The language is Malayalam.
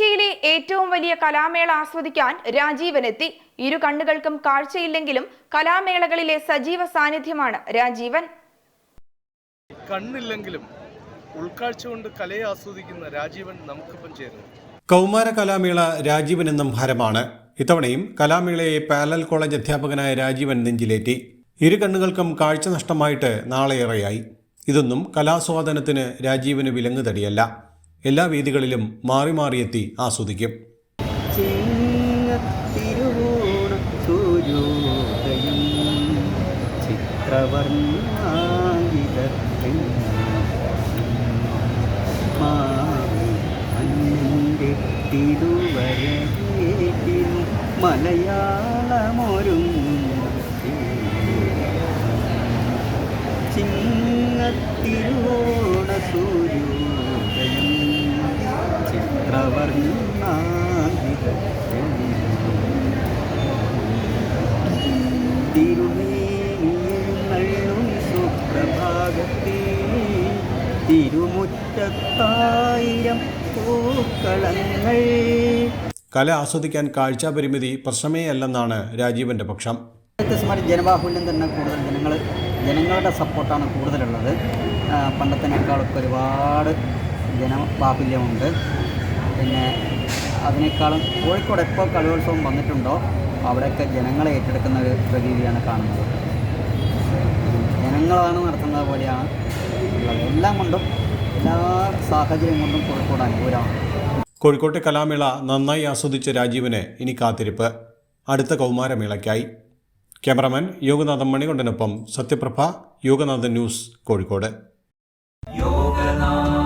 വലിയ കലാമേള ആസ്വദിക്കാൻ രാജീവൻ എത്തി ഇരു കണ്ണുകൾക്കും കാഴ്ചയില്ലെങ്കിലും കലാമേളകളിലെ സജീവ സാന്നിധ്യമാണ് രാജീവൻ. കണ്ണില്ലെങ്കിലും ഉൾക്കാഴ്ച കൊണ്ട് കലയെ ആസ്വദിക്കുന്ന രാജീവൻ നമുക്കിപ്പം ചേരുന്നു. കൗമാര കലാമേള രാജീവൻ എന്നും ഹരമാണ് ഇത്തവണയും കലാമേളയെ പാരലൽ കോളേജ് അധ്യാപകനായ രാജീവൻ നെഞ്ചിലേറ്റി. ഇരു കണ്ണുകൾക്കും കാഴ്ച നഷ്ടമായിട്ട് നാളെയേറെയായി ഇതൊന്നും കലാസ്വാദനത്തിന് രാജീവന് വിലങ്ങുതടിയല്ല. എല്ലാ വേദികളിലും മാറി മാറിയെത്തി ആസ്വദിക്കും മലയാളമൊരു ചിങ്ങത്തിരുവോണ സൂര്യോദയം സുപ്രഭാതത്തിൽ തിരുമുറ്റത്തായിരം പൂക്കളങ്ങൾ. കല ആസ്വദിക്കാൻ കാഴ്ചാപരിമിതി പ്രശ്നമേ അല്ലെന്നാണ് രാജീവന്റെ പക്ഷം. ജനബാഹുല്യം തന്നെ കൂടുതൽ ജനങ്ങൾ ജനങ്ങളുടെ സപ്പോർട്ടാണ് കൂടുതലുള്ളത്. പണ്ടത്തിനേക്കാളൊക്കെ ഒരുപാട് ജനബാഹുല്യമുണ്ട്. പിന്നെ അതിനേക്കാളും കോഴിക്കോട് എപ്പോൾ കലോത്സവം വന്നിട്ടുണ്ടോ അവിടെയൊക്കെ ജനങ്ങളെ ഏറ്റെടുക്കുന്ന ഒരു പ്രതീതിയാണ് കാണുന്നത്. ജനങ്ങളാണ് നടത്തുന്നത് പോലെയാണ് ഉള്ളത്. എല്ലാം കൊണ്ടും എല്ലാ സാഹചര്യം കൊണ്ടും കോഴിക്കോട് അനുകൂലമാണ്. കോഴിക്കോട്ടെ കലാമേള നന്നായി ആസ്വദിച്ച രാജീവന് ഇനി കാത്തിരിപ്പ്. അടുത്ത കൗമാരമേളയ്ക്കായി. ക്യാമറമാൻ യോഗനാഥൻ മണികൊണ്ടനൊപ്പം സത്യപ്രഭ യോഗനാഥൻ ന്യൂസ് കോഴിക്കോട്. യോഗനാഥ